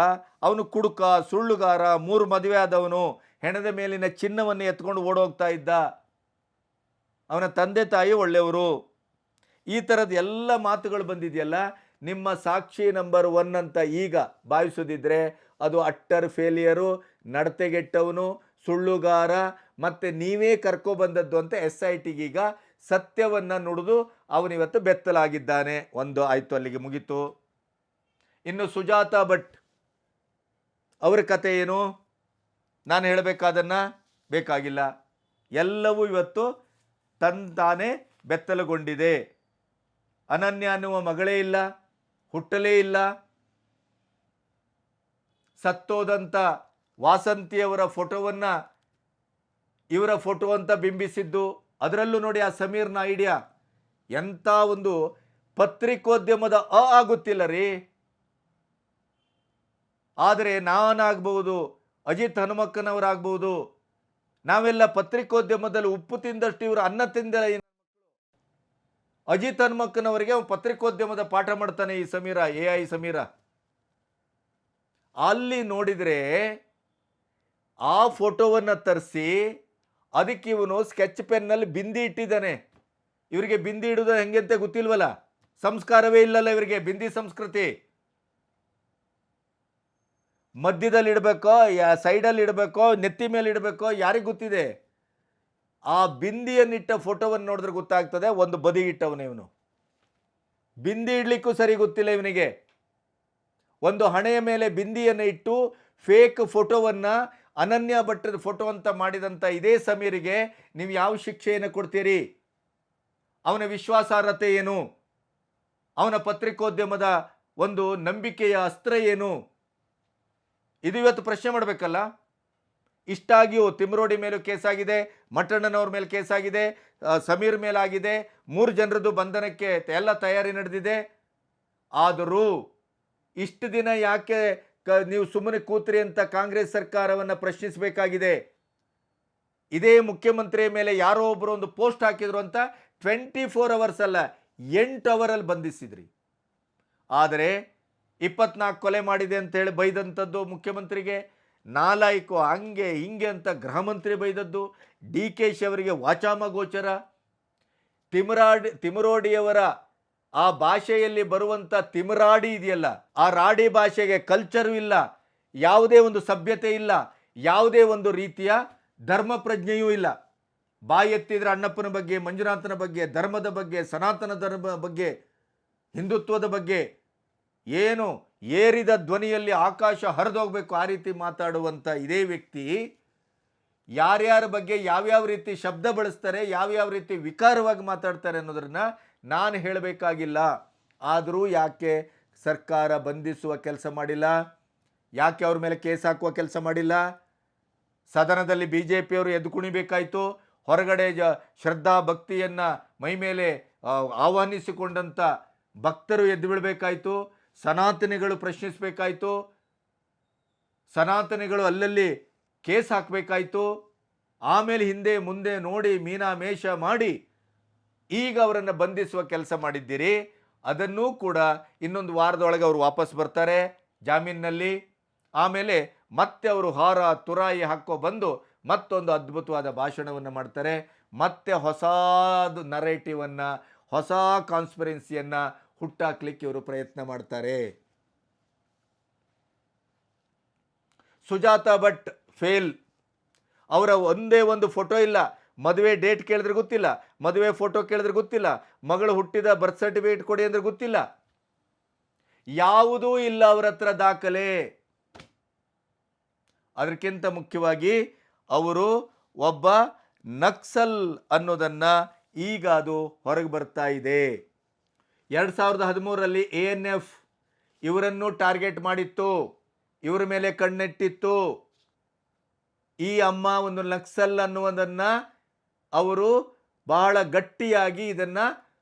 ಅವನು ಕುಡುಕ, ಸುಳ್ಳುಗಾರ, ಮೂರು ಮದುವೆ ಆದವನು, ಹೆಣದ ಮೇಲಿನ ಚಿನ್ನವನ್ನು ಎತ್ಕೊಂಡು ಓಡೋಗ್ತಾ ಇದ್ದ. ಅವನ ತಂದೆ ತಾಯಿ ಒಳ್ಳೆಯವರು. ಈ ಥರದ ಎಲ್ಲ ಮಾತುಗಳು ಬಂದಿದೆಯಲ್ಲ, ನಿಮ್ಮ ಸಾಕ್ಷಿ ನಂಬರ್ ಒನ್ ಅಂತ ಈಗ ಭಾವಿಸೋದಿದ್ರೆ ಅದು ಅಟ್ಟರ್ ಫೇಲಿಯರು ನಡತೆಗೆಟ್ಟವನು, ಸುಳ್ಳುಗಾರ, ಮತ್ತು ನೀವೇ ಕರ್ಕೊಬಂದದ್ದು ಅಂತ ಎಸ್ ಐ ಟಿಗೀಗ ಸತ್ಯವನ್ನು ನುಡಿದು ಅವನಿವತ್ತು ಬೆತ್ತಲಾಗಿದ್ದಾನೆ. ಒಂದು ಆಯಿತು ಅಲ್ಲಿಗೆ ಮುಗೀತು. ಇನ್ನು ಸುಜಾತ ಭಟ್ ಅವರ ಕತೆ ಏನು? ನಾನು ಹೇಳಬೇಕಾದನ್ನು ಬೇಕಾಗಿಲ್ಲ. ಎಲ್ಲವೂ ಇವತ್ತು ತಂತಾನೇ ಬೆತ್ತಲುಗೊಂಡಿದೆ. ಅನನ್ಯ ಅನ್ನುವ ಮಗಳೇ ಇಲ್ಲ, ಹುಟ್ಟಲೇ ಇಲ್ಲ. ಸತ್ತೋದಂಥ ವಾಸಂತಿಯವರ ಫೋಟೋವನ್ನು ಇವರ ಫೋಟೋ ಅಂತ ಬಿಂಬಿಸಿದ್ದು, ಅದರಲ್ಲೂ ನೋಡಿ ಆ ಸಮೀರ್ನ ಐಡಿಯಾ. ಎಂಥ ಒಂದು ಪತ್ರಿಕೋದ್ಯಮದ ಅ ಆಗುತ್ತಿಲ್ಲ ರೀ. ಆದರೆ ನಾನಾಗ್ಬೋದು ಅಜಿತ್ ಹನುಮಕ್ಕನವರಾಗ್ಬೋದು ನಾವೆಲ್ಲ ಪತ್ರಿಕೋದ್ಯಮದಲ್ಲಿ ಉಪ್ಪು ತಿಂದಷ್ಟು ಇವರು ಅನ್ನ ತಿಂದ ಅಜಿತ್ ಹನುಮಕ್ಕನವರಿಗೆ ಪತ್ರಿಕೋದ್ಯಮದ ಪಾಠ ಮಾಡ್ತಾನೆ ಈ ಸಮೀರ, ಎ ಐ ಸಮೀರ. ಅಲ್ಲಿ ನೋಡಿದರೆ ಆ ಫೋಟೋವನ್ನು ತರಿಸಿ ಅದಕ್ಕೆ ಇವನು ಸ್ಕೆಚ್ ಪೆನ್ನಲ್ಲಿ ಬಿಂದಿ ಇಟ್ಟಿದ್ದಾನೆ. ಇವರಿಗೆ ಬಿಂದಿ ಇಡೋದು ಹೆಂಗೆ ಅಂತ ಗೊತ್ತಿಲ್ವಲ್ಲ? ಸಂಸ್ಕಾರವೇ ಇಲ್ಲಲ್ಲ ಇವರಿಗೆ, ಬಿಂದಿ ಸಂಸ್ಕೃತಿ. ಮಧ್ಯದಲ್ಲಿ ಇಡಬೇಕೋ, ಯಾ ಸೈಡಲ್ಲಿ ಇಡಬೇಕೋ, ನೆತ್ತಿ ಮೇಲೆ ಇಡಬೇಕೋ, ಯಾರಿಗೆ ಗೊತ್ತಿದೆ? ಆ ಬಿಂದಿಯನ್ನಿಟ್ಟ ಫೋಟೋವನ್ನು ನೋಡಿದ್ರೆ ಗೊತ್ತಾಗ್ತದೆ, ಒಂದು ಬದಿ ಇಟ್ಟವನೇ ಇವನು. ಬಿಂದಿ ಇಡಲಿಕ್ಕೂ ಸರಿ ಗೊತ್ತಿಲ್ಲ ಇವನಿಗೆ. ಒಂದು ಹಣೆಯ ಮೇಲೆ ಬಿಂದಿಯನ್ನು ಇಟ್ಟು ಫೇಕ್ ಫೋಟೋವನ್ನು ಅನನ್ಯ ಭಟ್ಟರ ಫೋಟೋ ಅಂತ ಮಾಡಿದಂಥ ಇದೇ ಸಮೀರಿಗೆ ನೀವು ಯಾವ ಶಿಕ್ಷೆಯನ್ನು ಕೊಡ್ತೀರಿ? ಅವನ ವಿಶ್ವಾಸಾರ್ಹತೆ ಏನು? ಅವನ ಪತ್ರಿಕೋದ್ಯಮದ ಒಂದು ನಂಬಿಕೆಯ ಅಸ್ತ್ರ ಏನು? ಇದು ಇವತ್ತು ಪ್ರಶ್ನೆ ಮಾಡಬೇಕಲ್ಲ? ಇಷ್ಟಾಗಿಯೂ ತಿಮ್ರೋಡಿ ಮೇಲೂ ಕೇಸಾಗಿದೆ ಮಟ್ಟಣ್ಣನವ್ರ ಮೇಲೆ ಕೇಸಾಗಿದೆ ಸಮೀರ್ ಮೇಲಾಗಿದೆ, ಮೂರು ಜನರದ್ದು ಬಂಧನಕ್ಕೆ ಎಲ್ಲ ತಯಾರಿ ನಡೆದಿದೆ. ಆದರೂ ಇಷ್ಟು ದಿನ ಯಾಕೆ ನೀವು ಸುಮ್ಮನೆ ಕೂತ್ರಿ ಅಂತ ಕಾಂಗ್ರೆಸ್ ಸರ್ಕಾರವನ್ನು ಪ್ರಶ್ನಿಸಬೇಕಾಗಿದೆ. ಇದೇ ಮುಖ್ಯಮಂತ್ರಿಯ ಮೇಲೆ ಯಾರೋ ಒಬ್ಬರು ಒಂದು ಪೋಸ್ಟ್ ಹಾಕಿದ್ರು ಅಂತ ಟ್ವೆಂಟಿ ಫೋರ್ ಅವರ್ಸ್ ಅಲ್ಲ, ಎಂಟು ಅವರಲ್ಲಿ ಬಂಧಿಸಿದ್ರಿ. ಆದರೆ ಇಪ್ಪತ್ನಾಲ್ಕು ಕೊಲೆ ಮಾಡಿದೆ ಅಂತ ಹೇಳಿ ಬೈದಂಥದ್ದು ಮುಖ್ಯಮಂತ್ರಿಗೆ, ನಾಲಾಯ್ಕು ಹಂಗೆ ಹಿಂಗೆ ಅಂತ ಗೃಹ ಮಂತ್ರಿ ಬೈದದ್ದು, ಡಿ ಕೆ ಶಿ ಅವರಿಗೆ ವಾಚಾಮ ಗೋಚರ, ತಿಮರಾಡಿ, ತಿಮರೋಡಿಯವರ ಆ ಭಾಷೆಯಲ್ಲಿ ಬರುವಂಥ ತಿಮರಾಡಿ ಇದೆಯಲ್ಲ, ಆ ರಾಡಿ ಭಾಷೆಗೆ ಕಲ್ಚರು ಇಲ್ಲ, ಯಾವುದೇ ಒಂದು ಸಭ್ಯತೆ ಇಲ್ಲ, ಯಾವುದೇ ಒಂದು ರೀತಿಯ ಧರ್ಮ ಪ್ರಜ್ಞೆಯೂ ಇಲ್ಲ. ಬಾಯಿ ಎತ್ತಿದ್ರೆ ಅಣ್ಣಪ್ಪನ ಬಗ್ಗೆ, ಮಂಜುನಾಥನ ಬಗ್ಗೆ, ಧರ್ಮದ ಬಗ್ಗೆ, ಸನಾತನ ಧರ್ಮ ಬಗ್ಗೆ, ಹಿಂದುತ್ವದ ಬಗ್ಗೆ ಏನು ಏರಿದ ಧ್ವನಿಯಲ್ಲಿ ಆಕಾಶ ಹರಿದೋಗ್ಬೇಕು ಆ ರೀತಿ ಮಾತಾಡುವಂಥ ಇದೇ ವ್ಯಕ್ತಿ. ಯಾರ್ಯಾರ ಬಗ್ಗೆ ಯಾವ್ಯಾವ ರೀತಿ ಶಬ್ದ ಬಳಸ್ತಾರೆ, ಯಾವ್ಯಾವ ರೀತಿ ವಿಕಾರವಾಗಿ ಮಾತಾಡ್ತಾರೆ ಅನ್ನೋದನ್ನ ನಾನು ಹೇಳಬೇಕಾಗಿಲ್ಲ. ಆದರೂ ಯಾಕೆ ಸರ್ಕಾರ ಬಂಧಿಸುವ ಕೆಲಸ ಮಾಡಿಲ್ಲ? ಯಾಕೆ ಅವ್ರ ಮೇಲೆ ಕೇಸ್ ಹಾಕುವ ಕೆಲಸ ಮಾಡಿಲ್ಲ? ಸದನದಲ್ಲಿ ಬಿ ಜೆ ಪಿಯವರು ಎದ್ದು ಕುಣಿಬೇಕಾಯಿತು. ಹೊರಗಡೆ ಜ ಶ್ರದ್ಧಾ ಭಕ್ತಿಯನ್ನು ಮೈ ಮೇಲೆ ಆಹ್ವಾನಿಸಿಕೊಂಡಂಥ ಭಕ್ತರು ಎದ್ದು ಬಿಡಬೇಕಾಯ್ತು ಸನಾತನಿಗಳು ಪ್ರಶ್ನಿಸಬೇಕಾಯಿತು. ಸನಾತನಿಗಳು ಅಲ್ಲಲ್ಲಿ ಕೇಸ್ ಹಾಕಬೇಕಾಯಿತು. ಆಮೇಲೆ ಹಿಂದೆ ಮುಂದೆ ನೋಡಿ ಮೀನಾ ಮೇಷ ಮಾಡಿ ಈಗ ಅವರನ್ನು ಬಂಧಿಸುವ ಕೆಲಸ ಮಾಡಿದ್ದೀರಿ, ಅದನ್ನೂ ಕೂಡ ಇನ್ನೊಂದು ವಾರದೊಳಗೆ ಅವರು ವಾಪಸ್ ಬರ್ತಾರೆ ಜಾಮೀನಿನಲ್ಲಿ. ಆಮೇಲೆ ಮತ್ತೆ ಅವರು ಹಾರ, ತುರಾಯಿ ಹಾಕೋ ಬಂದು ಮತ್ತೊಂದು ಅದ್ಭುತವಾದ ಭಾಷಣವನ್ನು ಮಾಡ್ತಾರೆ. ಮತ್ತೆ ಹೊಸದು ನರೇಟಿವನ್ನು ಹೊಸ ಕಾನ್ಸ್ಪರೆನ್ಸಿಯನ್ನು ಹುಟ್ಟಾಕ್ಲಿಕ್ಕೆ ಇವರು ಪ್ರಯತ್ನ ಮಾಡ್ತಾರೆ. ಸುಜಾತ ಭಟ್ ಫೇಲ್ ಅವರ ಒಂದೇ ಒಂದು ಫೋಟೋ ಇಲ್ಲ. ಮದುವೆ ಡೇಟ್ ಕೇಳಿದ್ರೆ ಗೊತ್ತಿಲ್ಲ, ಮದುವೆ ಫೋಟೋ ಕೇಳಿದ್ರೆ ಗೊತ್ತಿಲ್ಲ, ಮಗಳು ಹುಟ್ಟಿದ ಬರ್ತ್ ಸರ್ಟಿಫಿಕೇಟ್ ಕೊಡಿ ಅಂದ್ರೆ ಗೊತ್ತಿಲ್ಲ. ಯಾವುದೂ ಇಲ್ಲ ಅವರ ಹತ್ರ ದಾಖಲೆ. ಅದಕ್ಕಿಂತ ಮುಖ್ಯವಾಗಿ ಅವರು ಒಬ್ಬ ನಕ್ಸಲ್ ಅನ್ನೋದನ್ನ ಈಗ ಅದು ಹೊರಗೆ ಬರ್ತಾ ಇದೆ. ಎರಡು ಸಾವಿರದ ಹದಿಮೂರರಲ್ಲಿ ಎ ಎನ್ ಎಫ್ ಇವರನ್ನು ಟಾರ್ಗೆಟ್ ಮಾಡಿತ್ತು, ಇವರ ಮೇಲೆ ಕಣ್ಣೆಟ್ಟಿತ್ತು. ಈ ಅಮ್ಮ ಒಂದು ನಕ್ಸಲ್ ಅನ್ನುವುದನ್ನು ಅವರು ಬಹಳ ಗಟ್ಟಿಯಾಗಿ ಇದನ್ನು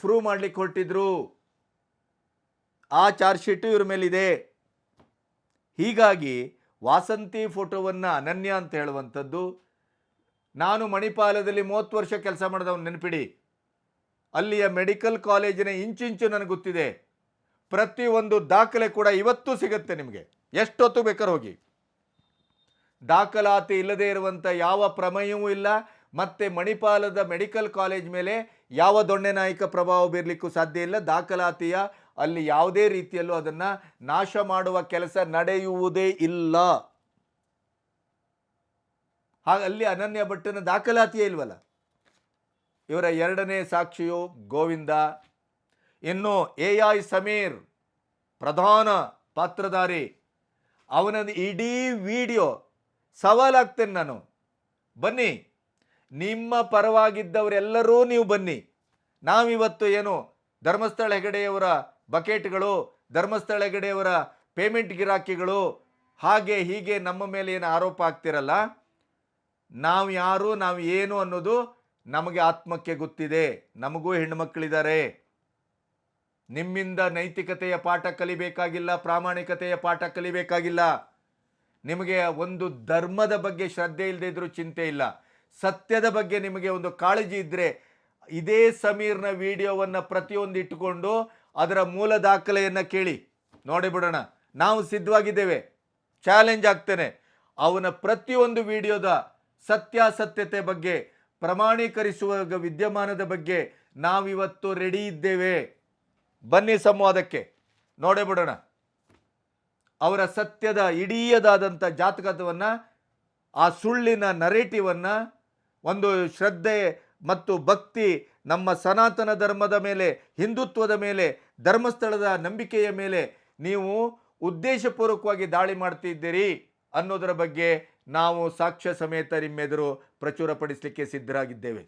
ಪ್ರೂವ್ ಮಾಡಲಿಕ್ಕೆ ಹೊರಟಿದ್ರು. ಆ ಚಾರ್ಜ್ ಶೀಟು ಇವ್ರ ಮೇಲಿದೆ. ಹೀಗಾಗಿ ವಾಸಂತಿ ಫೋಟೋವನ್ನು ಅನನ್ಯ ಅಂತ ಹೇಳುವಂಥದ್ದು. ನಾನು ಮಣಿಪಾಲದಲ್ಲಿ ಮೂವತ್ತು ವರ್ಷ ಕೆಲಸ ಮಾಡಿದವನು ನೆನಪಿಡಿ. ಅಲ್ಲಿಯ ಮೆಡಿಕಲ್ ಕಾಲೇಜಿನ ಇಂಚಿಂಚು ನನಗೆ ಗೊತ್ತಿದೆ. ಪ್ರತಿಯೊಂದು ದಾಖಲೆ ಕೂಡ ಇವತ್ತು ಸಿಗುತ್ತೆ ನಿಮಗೆ. ಎಷ್ಟೊತ್ತು ಬೇಕಾದ್ರೆ ಹೋಗಿ. ದಾಖಲಾತಿ ಇಲ್ಲದೆ ಇರುವಂಥ ಯಾವ ಪ್ರಮೇಯವೂ ಇಲ್ಲ. ಮತ್ತು ಮಣಿಪಾಲದ ಮೆಡಿಕಲ್ ಕಾಲೇಜ್ ಮೇಲೆ ಯಾವ ದೊಣ್ಣೆ ನಾಯಕ ಪ್ರಭಾವ ಬೀರಲಿಕ್ಕೂ ಸಾಧ್ಯ ಇಲ್ಲ. ದಾಖಲಾತಿಯ ಅಲ್ಲಿ ಯಾವುದೇ ರೀತಿಯಲ್ಲೂ ಅದನ್ನು ನಾಶ ಮಾಡುವ ಕೆಲಸ ನಡೆಯುವುದೇ ಇಲ್ಲ. ಹಾಗ ಅಲ್ಲಿ ಅನನ್ಯ ಭಟ್ಟನ ದಾಖಲಾತಿಯೇ ಇಲ್ವಲ್ಲ? ಇವರ ಎರಡನೇ ಸಾಕ್ಷಿಯು ಗೋವಿಂದ. ಇನ್ನು ಎ ಐ ಸಮೀರ್, ಪ್ರಧಾನ ಪಾತ್ರಧಾರಿ. ಅವನ ಇಡೀ ವಿಡಿಯೋ ಸವಾಲಾಗ್ತೇನೆ ನಾನು. ಬನ್ನಿ. ನಿಮ್ಮ ಪರವಾಗಿದ್ದವರೆಲ್ಲರೂ ನೀವು ಬನ್ನಿ. ನಾವಿವತ್ತು ಏನು ಧರ್ಮಸ್ಥಳ ಹೆಗಡೆಯವರ ಬಕೆಟ್ಗಳು, ಧರ್ಮಸ್ಥಳ ಹೆಗಡೆಯವರ ಪೇಮೆಂಟ್ ಗಿರಾಕಿಗಳು ಹಾಗೆ ಹೀಗೆ ನಮ್ಮ ಮೇಲೆ ಏನು ಆರೋಪ ಆಗ್ತಿರಲ್ಲ ನಾವು ಯಾರು, ನಾವು ಏನು ಅನ್ನೋದು ನಮಗೆ ಆತ್ಮಕ್ಕೆ ಗೊತ್ತಿದೆ. ನಮಗೂ ಹೆಣ್ಮಕ್ಳಿದ್ದಾರೆ ನಿಮ್ಮಿಂದ ನೈತಿಕತೆಯ ಪಾಠ ಕಲಿಬೇಕಾಗಿಲ್ಲ, ಪ್ರಾಮಾಣಿಕತೆಯ ಪಾಠ ಕಲಿಬೇಕಾಗಿಲ್ಲ. ನಿಮಗೆ ಒಂದು ಧರ್ಮದ ಬಗ್ಗೆ ಶ್ರದ್ಧೆ ಇಲ್ಲದೇ ಇದ್ರೂ ಚಿಂತೆ ಇಲ್ಲ. ಸತ್ಯದ ಬಗ್ಗೆ ನಿಮಗೆ ಒಂದು ಕಾಳಜಿ ಇದ್ದರೆ ಇದೇ ಸಮೀರ್ನ ವಿಡಿಯೋವನ್ನು ಪ್ರತಿಯೊಂದು ಇಟ್ಟುಕೊಂಡು ಅದರ ಮೂಲ ದಾಖಲೆಯನ್ನು ಕೇಳಿ. ನೋಡಿಬಿಡೋಣ ನಾವು ಸಿದ್ಧವಾಗಿದ್ದೇವೆ. ಚಾಲೆಂಜ್ ಆಗ್ತೇನೆ. ಅವನ ಪ್ರತಿಯೊಂದು ವಿಡಿಯೋದ ಸತ್ಯಾಸತ್ಯತೆ ಬಗ್ಗೆ ಪ್ರಮಾಣೀಕರಿಸುವ ವಿದ್ಯಮಾನದ ಬಗ್ಗೆ ನಾವಿವತ್ತು ರೆಡಿ ಇದ್ದೇವೆ. ಬನ್ನಿ ಸಂವಾದಕ್ಕೆ. ನೋಡೇ ಬಿಡೋಣ. ಅವರ ಸತ್ಯದ ಇಡೀಯದಾದಂಥ ಜಾತಕವನ್ನು, ಆ ಸುಳ್ಳಿನ ನರೇಟಿವನ್ನು ಒಂದು ಶ್ರದ್ಧೆ ಮತ್ತು ಭಕ್ತಿ ನಮ್ಮ ಸನಾತನ ಧರ್ಮದ ಮೇಲೆ, ಹಿಂದುತ್ವದ ಮೇಲೆ, ಧರ್ಮಸ್ಥಳದ ನಂಬಿಕೆಯ ಮೇಲೆ ನೀವು ಉದ್ದೇಶಪೂರ್ವಕವಾಗಿ ದಾಳಿ ಮಾಡ್ತಿದ್ದೀರಿ ಅನ್ನೋದರ ಬಗ್ಗೆ ನಾವು ಸಾಕ್ಷ್ಯ ಸಮೇತ ನಿಮ್ಮೆದುರು ಪ್ರಚುರಪಡಿಸಲಿಕ್ಕೆ ಸಿದ್ಧರಾಗಿದ್ದೇವೆ.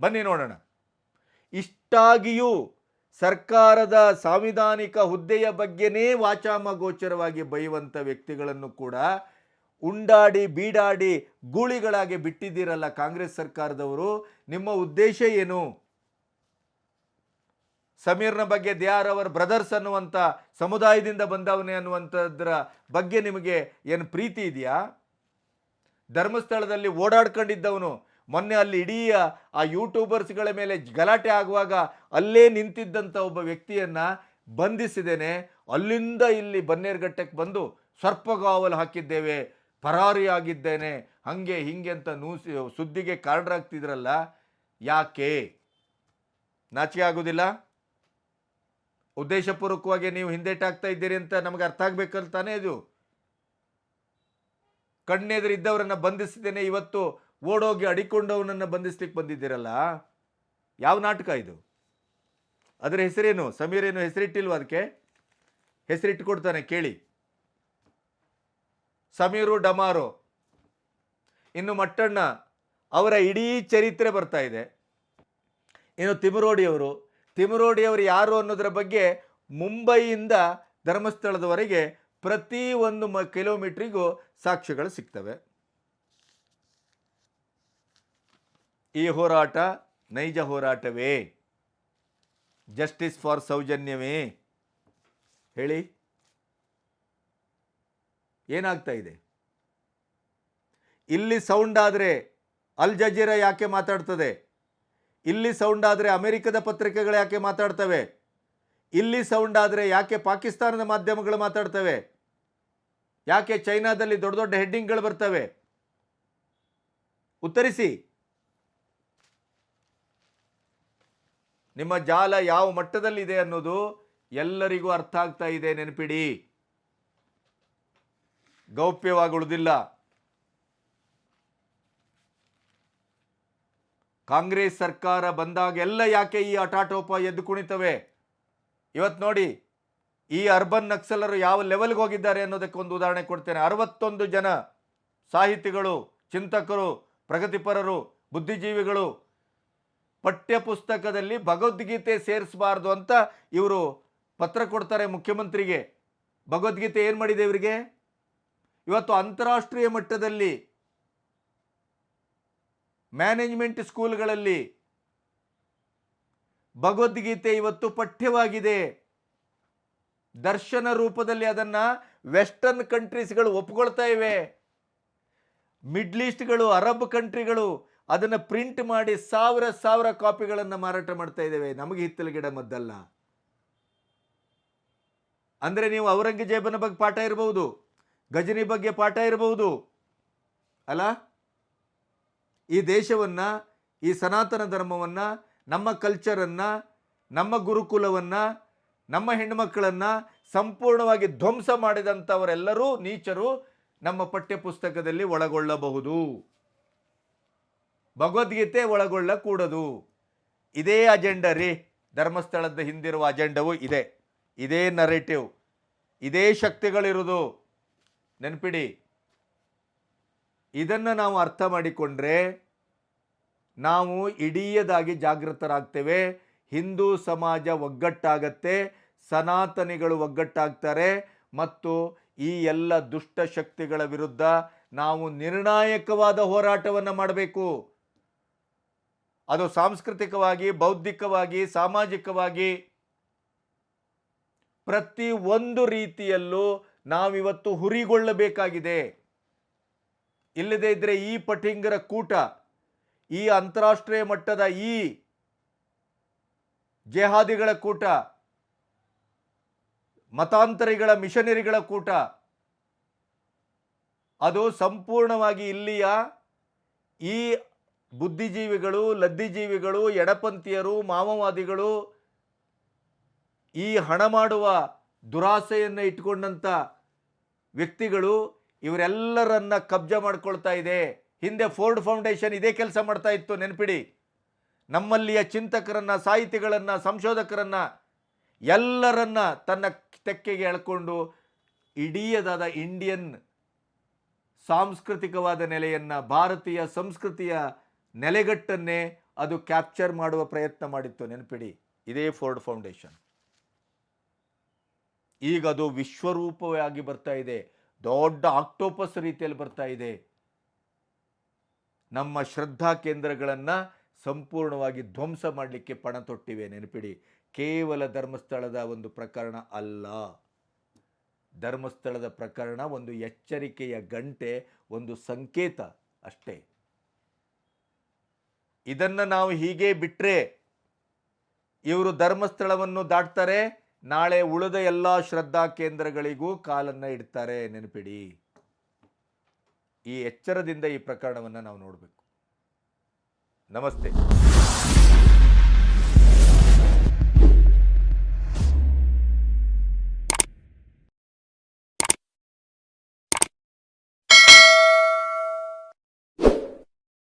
ಬನ್ನಿ ನೋಡೋಣ. ಇಷ್ಟಾಗಿಯೂ ಸರ್ಕಾರದ ಸಾಂವಿಧಾನಿಕ ಹುದ್ದೆಯ ಬಗ್ಗೆನೇ ವಾಚಾಮಗೋಚರವಾಗಿ ಬೈಯುವಂಥ ವ್ಯಕ್ತಿಗಳನ್ನು ಕೂಡ ಉಂಡಾಡಿ, ಬೀಡಾಡಿ ಗೂಳಿಗಳಾಗಿ ಬಿಟ್ಟಿದ್ದೀರಲ್ಲ ಕಾಂಗ್ರೆಸ್ ಸರ್ಕಾರದವರು, ನಿಮ್ಮ ಉದ್ದೇಶ ಏನು? ಸಮೀರ್ನ ಬಗ್ಗೆ ದೇ ಆರ್ ಅವರ್ ಬ್ರದರ್ಸ್ ಅನ್ನುವಂಥ ಸಮುದಾಯದಿಂದ ಬಂದವನೇ ಅನ್ನುವಂಥದ್ರ ಬಗ್ಗೆ ನಿಮಗೆ ಏನು ಪ್ರೀತಿ ಇದೆಯಾ? ಧರ್ಮಸ್ಥಳದಲ್ಲಿ ಓಡಾಡ್ಕೊಂಡಿದ್ದವನು, ಮೊನ್ನೆ ಅಲ್ಲಿ ಇಡೀ ಆ ಯೂಟ್ಯೂಬರ್ಸ್ಗಳ ಮೇಲೆ ಗಲಾಟೆ ಆಗುವಾಗ ಅಲ್ಲೇ ನಿಂತಿದ್ದಂಥ ಒಬ್ಬ ವ್ಯಕ್ತಿಯನ್ನು ಬಂಧಿಸಿದ್ದೇನೆ. ಅಲ್ಲಿಂದ ಇಲ್ಲಿ ಬನ್ನೇರುಘಟ್ಟಕ್ಕೆ ಬಂದು ಸರ್ಪಗಾವಲು ಹಾಕಿದ್ದೇವೆ. ಪರಾರಿಯಾಗಿದ್ದೇನೆ, ಹಂಗೆ ಹಿಂಗೆ ಅಂತ ನೂಸಿ, ಸುದ್ದಿಗೆ ಕಾರ್ಡ್ರಾಗ್ತಿದ್ರಲ್ಲ ಯಾಕೆ? ನಾಚಿಕೆ ಆಗೋದಿಲ್ಲ ಉದ್ದೇಶಪೂರ್ವಕವಾಗಿ ನೀವು ಹಿಂದೇಟಾಗ್ತಾ ಇದ್ದೀರಿ ಅಂತ ನಮಗೆ ಅರ್ಥ ಆಗ್ಬೇಕಂತ ತಾನೇ ಇದು? ಕಣ್ಣೆದುರಿದ್ದವರನ್ನ ಬಂಧಿಸಿದ್ದೇನೆ, ಇವತ್ತು ಓಡೋಗಿ ಅಡಿಕೊಂಡವನನ್ನು ಬಂಧಿಸ್ಲಿಕ್ಕೆ ಬಂದಿದ್ದೀರಲ್ಲ? ಯಾವ ನಾಟಕ ಇದು? ಅದರ ಹೆಸರೇನು? ಸಮೀರ್ ಏನು ಹೆಸರಿಟ್ಟಿಲ್ವ ಅದಕ್ಕೆ? ಹೆಸರಿಟ್ಟು ಕೊಡ್ತಾನೆ, ಕೇಳಿ. ಸಮೀರು ಡಮಾರು, ಇನ್ನು ಮಟ್ಟಣ್ಣ, ಅವರ ಇಡೀ ಚರಿತ್ರೆ ಬರ್ತಾ ಇದೆ. ಇನ್ನು ತಿಮರೋಡಿಯವರು ತಿಮರೋಡಿಯವರು ಯಾರು ಅನ್ನೋದರ ಬಗ್ಗೆ ಮುಂಬೈಯಿಂದ ಧರ್ಮಸ್ಥಳದವರೆಗೆ ಪ್ರತಿ ಒಂದು ಮ, ಕಿಲೋಮೀಟ್ರಿಗೂ ಸಾಕ್ಷ್ಯಗಳು ಸಿಗ್ತವೆ. ಈ ಹೋರಾಟ ನೈಜ ಹೋರಾಟವೇ. ಜಸ್ಟಿಸ್ ಫಾರ್ ಸೌಜನ್ಯವೇ. ಹೇಳಿ. ಏನಾಗ್ತಾ ಇದೆ? ಇಲ್ಲಿ ಸೌಂಡ್ ಆದರೆ ಅಲ್ ಜಜೀರಾ ಯಾಕೆ ಮಾತಾಡ್ತದೆ? ಇಲ್ಲಿ ಸೌಂಡ್ ಆದರೆ ಅಮೆರಿಕದ ಪತ್ರಿಕೆಗಳು ಯಾಕೆ ಮಾತಾಡ್ತವೆ? ಇಲ್ಲಿ ಸೌಂಡ್ ಆದರೆ ಯಾಕೆ ಪಾಕಿಸ್ತಾನದ ಮಾಧ್ಯಮಗಳು ಮಾತಾಡ್ತವೆ? ಯಾಕೆ ಚೈನಾದಲ್ಲಿ ದೊಡ್ಡ ದೊಡ್ಡ ಹೆಡ್ಡಿಂಗ್ಗಳು ಬರ್ತವೆ? ಉತ್ತರಿಸಿ. ನಿಮ್ಮ ಜಾಲ ಯಾವ ಮಟ್ಟದಲ್ಲಿದೆ ಅನ್ನೋದು ಎಲ್ಲರಿಗೂ ಅರ್ಥ ಆಗ್ತಾ ಇದೆ, ನೆನಪಿಡಿ. ಗೌಪ್ಯವಾಗಿ ಉಳಿದಿಲ್ಲ ಕಾಂಗ್ರೆಸ್ ಸರ್ಕಾರ ಬಂದಾಗೆಲ್ಲ ಯಾಕೆ ಈ ಹಠಾಟೋಪ ಎದ್ದು ಕುಣಿತವೆ? ಇವತ್ತು ನೋಡಿ, ಈ ಅರ್ಬನ್ ನಕ್ಸಲರು ಯಾವ ಲೆವೆಲ್ಗೆ ಹೋಗಿದ್ದಾರೆ ಅನ್ನೋದಕ್ಕೆ ಒಂದು ಉದಾಹರಣೆ ಕೊಡ್ತೇನೆ. ಅರವತ್ತೊಂದು ಜನ ಸಾಹಿತಿಗಳು, ಚಿಂತಕರು, ಪ್ರಗತಿಪರರು, ಬುದ್ಧಿಜೀವಿಗಳು ಪಠ್ಯ ಪುಸ್ತಕದಲ್ಲಿ ಭಗವದ್ಗೀತೆ ಸೇರಿಸಬಾರ್ದು ಅಂತ ಇವರು ಪತ್ರ ಕೊಡ್ತಾರೆ ಮುಖ್ಯಮಂತ್ರಿಗೆ. ಭಗವದ್ಗೀತೆ ಏನು ಮಾಡಿದೆ ಇವರಿಗೆ? ಇವತ್ತು ಅಂತಾರಾಷ್ಟ್ರೀಯ ಮಟ್ಟದಲ್ಲಿ ಮ್ಯಾನೇಜ್ಮೆಂಟ್ ಸ್ಕೂಲ್ಗಳಲ್ಲಿ ಭಗವದ್ಗೀತೆ ಇವತ್ತು ಪಠ್ಯವಾಗಿದೆ. ದರ್ಶನ ರೂಪದಲ್ಲಿ ಅದನ್ನು ವೆಸ್ಟರ್ನ್ ಕಂಟ್ರೀಸ್ಗಳು ಒಪ್ಕೊಳ್ತಾ ಇವೆ. ಮಿಡ್ಲ್ ಈಸ್ಟ್ಗಳು, ಅರಬ್ ಕಂಟ್ರಿಗಳು ಅದನ್ನು ಪ್ರಿಂಟ್ ಮಾಡಿ ಸಾವಿರ ಸಾವಿರ ಕಾಪಿಗಳನ್ನು ಮಾರಾಟ ಮಾಡ್ತಾ ಇದ್ದೇವೆ. ನಮಗೆ ಹಿತ್ತಲ ಗಿಡ ಮದ್ದಲ್ಲ. ಅಂದರೆ ನೀವು ಔರಂಗಜೇಬನ ಬಗ್ಗೆ ಪಾಠ ಇರಬಹುದು ಗಜನಿ ಬಗ್ಗೆ ಪಾಠ ಇರಬಹುದು. ಅಲ್ಲ? ಈ ದೇಶವನ್ನು, ಈ ಸನಾತನ ಧರ್ಮವನ್ನು, ನಮ್ಮ ಕಲ್ಚರನ್ನು ನಮ್ಮ ಗುರುಕುಲವನ್ನು, ನಮ್ಮ ಹೆಣ್ಣುಮಕ್ಕಳನ್ನು ಸಂಪೂರ್ಣವಾಗಿ ಧ್ವಂಸ ಮಾಡಿದಂಥವರೆಲ್ಲರೂ ನೀಚರು ನಮ್ಮ ಪಠ್ಯಪುಸ್ತಕದಲ್ಲಿ ಒಳಗೊಳ್ಳಬಹುದು. ಭಗವದ್ಗೀತೆ ಒಳಗೊಳ್ಳಕೂಡದು. ಇದೇ ಅಜೆಂಡ ರೀ. ಧರ್ಮಸ್ಥಳದ ಹಿಂದಿರುವ ಅಜೆಂಡವು ಇದೆ. ಇದೇ ನರೇಟಿವ್ ಇದೇ ಶಕ್ತಿಗಳಿರುವುದು. ನೆನಪಿಡಿ. ಇದನ್ನು ನಾವು ಅರ್ಥ ಮಾಡಿಕೊಂಡ್ರೆ ನಾವು ಇಡೀಯದಾಗಿ ಜಾಗೃತರಾಗ್ತೇವೆ. ಹಿಂದೂ ಸಮಾಜ ಒಗ್ಗಟ್ಟಾಗತ್ತೆ, ಸನಾತನಿಗಳು ಒಗ್ಗಟ್ಟಾಗ್ತಾರೆ ಮತ್ತು ಈ ಎಲ್ಲ ದುಷ್ಟ ಶಕ್ತಿಗಳ ವಿರುದ್ಧ ನಾವು ನಿರ್ಣಾಯಕವಾದ ಹೋರಾಟವನ್ನು ಮಾಡಬೇಕು. ಅದು ಸಾಂಸ್ಕೃತಿಕವಾಗಿ, ಬೌದ್ಧಿಕವಾಗಿ, ಸಾಮಾಜಿಕವಾಗಿ ಪ್ರತಿ ಒಂದು ರೀತಿಯಲ್ಲೂ ನಾವಿವತ್ತು ಹುರಿಗೊಳ್ಳಬೇಕಾಗಿದೆ. ಇಲ್ಲದೇ ಇದ್ದರೆ ಈ ಪಟಿಂಗರ ಕೂಟ, ಈ ಅಂತಾರಾಷ್ಟ್ರೀಯ ಮಟ್ಟದ ಈ ಜೆಹಾದಿಗಳ ಕೂಟ, ಮತಾಂತರಿಗಳ, ಮಿಷನರಿಗಳ ಕೂಟ, ಅದು ಸಂಪೂರ್ಣವಾಗಿ ಇಲ್ಲಿಯ ಈ ಬುದ್ಧಿಜೀವಿಗಳು, ಲದ್ದಿಜೀವಿಗಳು, ಎಡಪಂಥೀಯರು, ಮಾವವಾದಿಗಳು ಈ ಹಣ ಮಾಡುವ ದುರಾಸೆಯನ್ನು ಇಟ್ಕೊಂಡಂಥ ವ್ಯಕ್ತಿಗಳು ಇವರೆಲ್ಲರನ್ನ ಕಬ್ಜಾ ಮಾಡ್ಕೊಳ್ತಾ ಇದೆ. ಹಿಂದೆ ಫೋರ್ಡ್ ಫೌಂಡೇಶನ್ ಇದೇ ಕೆಲಸ ಮಾಡ್ತಾ ಇತ್ತು, ನೆನಪಿಡಿ. ನಮ್ಮಲ್ಲಿಯ ಚಿಂತಕರನ್ನ, ಸಾಹಿತಿಗಳನ್ನ, ಸಂಶೋಧಕರನ್ನ ಎಲ್ಲರನ್ನ ತನ್ನ ತೆಕ್ಕೆಗೆ ಎಳ್ಕೊಂಡು ಇಡೀಯದಾದ ಇಂಡಿಯನ್ ಸಾಂಸ್ಕೃತಿಕವಾದ ನೆಲೆಯನ್ನ, ಭಾರತೀಯ ಸಂಸ್ಕೃತಿಯ ನೆಲೆಗಟ್ಟನ್ನೇ ಅದು ಕ್ಯಾಪ್ಚರ್ ಮಾಡುವ ಪ್ರಯತ್ನ ಮಾಡಿತ್ತು, ನೆನಪಿಡಿ. ಇದೇ ಫೋರ್ಡ್ ಫೌಂಡೇಶನ್. ಈಗ ಅದು ವಿಶ್ವರೂಪವಾಗಿ ಬರ್ತಾ ಇದೆ. ದೊಡ್ಡ ಆಕ್ಟೋಪಸ್ ರೀತಿಯಲ್ಲಿ ಬರ್ತಾ ಇದೆ. ನಮ್ಮ ಶ್ರದ್ಧಾ ಕೇಂದ್ರಗಳನ್ನು ಸಂಪೂರ್ಣವಾಗಿ ಧ್ವಂಸ ಮಾಡಲಿಕ್ಕೆ ಪಣ ತೊಟ್ಟಿವೆ, ನೆನಪಿಡಿ. ಕೇವಲ ಧರ್ಮಸ್ಥಳದ ಒಂದು ಪ್ರಕರಣ ಅಲ್ಲ. ಧರ್ಮಸ್ಥಳದ ಪ್ರಕರಣ ಒಂದು ಎಚ್ಚರಿಕೆಯ ಗಂಟೆ, ಒಂದು ಸಂಕೇತ ಅಷ್ಟೇ. ಇದನ್ನು ನಾವು ಹೀಗೆ ಬಿಟ್ಟರೆ ಇವರು ಧರ್ಮಸ್ಥಳವನ್ನು ದಾಟ್ತಾರೆ ನಾಳೆ ಉಳಿದ ಎಲ್ಲ ಶ್ರದ್ಧಾ ಕೇಂದ್ರಗಳಿಗೂ ಕಾಲನ್ನು ಇಡ್ತಾರೆ, ನೆನಪಿಡಿ. ಈ ಎಚ್ಚರದಿಂದ ಈ ಪ್ರಕರಣವನ್ನು ನಾವು ನೋಡಬೇಕು. ನಮಸ್ತೆ.